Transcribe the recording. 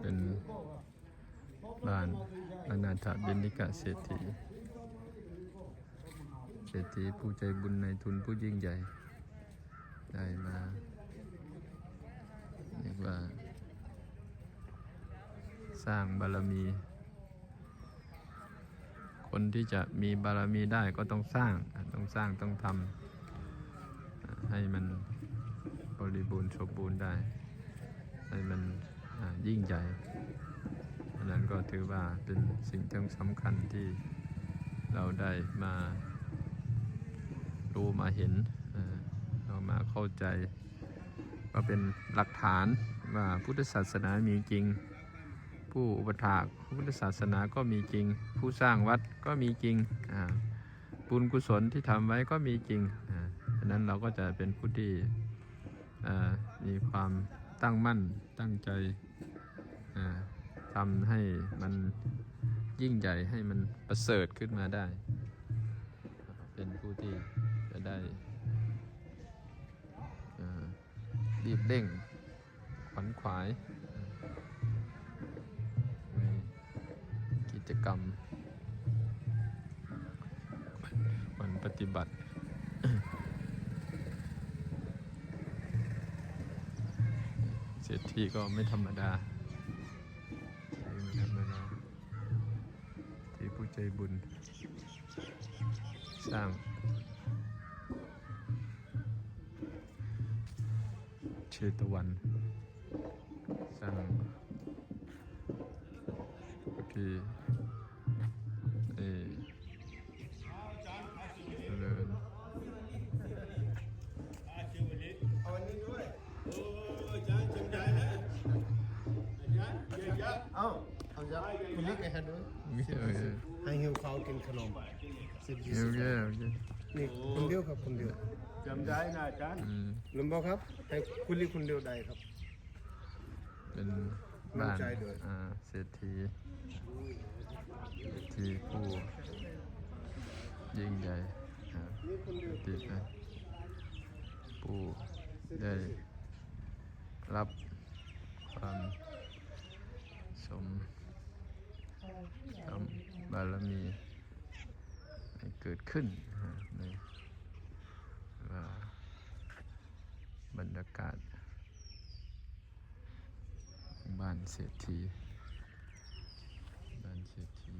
เป็นบ้านอนาถบินิกะเศรษฐีเศรษฐีผู้ใจบุญในทุนผู้ยิ่งใหญ่ ได้มาเรียกว่า สร้างบารมี คนที่จะมีบารมีได้ก็ต้องสร้าง ต้องสร้างต้องทำให้มันบริบูรณ์สมบูรณ์ได้ ให้มันยิ่งใหญ่อันนั้นก็ถือว่าเป็นสิ่งที่สำคัญที่เราได้มารู้มาเห็นเรามาเข้าใจก็เป็นหลักฐานว่าพุทธศาสนามีจริง ผู้อุปถากพุทธศาสนาก็มีจริง ผู้สร้างวัดก็มีจริงบุญกุศลที่ทำไว้ก็มีจริงอ่าฉะนั้นเราก็จะเป็นผู้ที่มีความ ตั้งมั่นตั้งใจทำให้มันยิ่งใหญ่ให้มันประเสริฐขึ้นมาได้ เป็นผู้ที่จะได้รีบเร่งขวัญขวายในกิจกรรมวันปฏิบัติ ศรษฐีก็ไม่ธรรมดาไม่ธรรมดาที่ผู้ใจบุญ สร้างเชตวัน สร้างก็คือเเอาเอาจะคุณลิกไอ้ฮันด้วยโอเคโอเคให้หิวข้ากินขนมสิบยี่สิบเคโอเคนี่คนเดียวครับคนเดียวจำได้นะอาจารย์ลุงบอกครับให้คุณลิกคนเดียวได้ครับ เป็นบ้านใจด้วยอ่าเศรษฐีเศรษฐีผู้ยิ่งใหญ่อ่านี่คนเดียวติดนะผู้ได้รับความ สมบารมีเกิดขึ้นในบรรยากาศ บ้านเศรษฐีบ้านเศรษฐี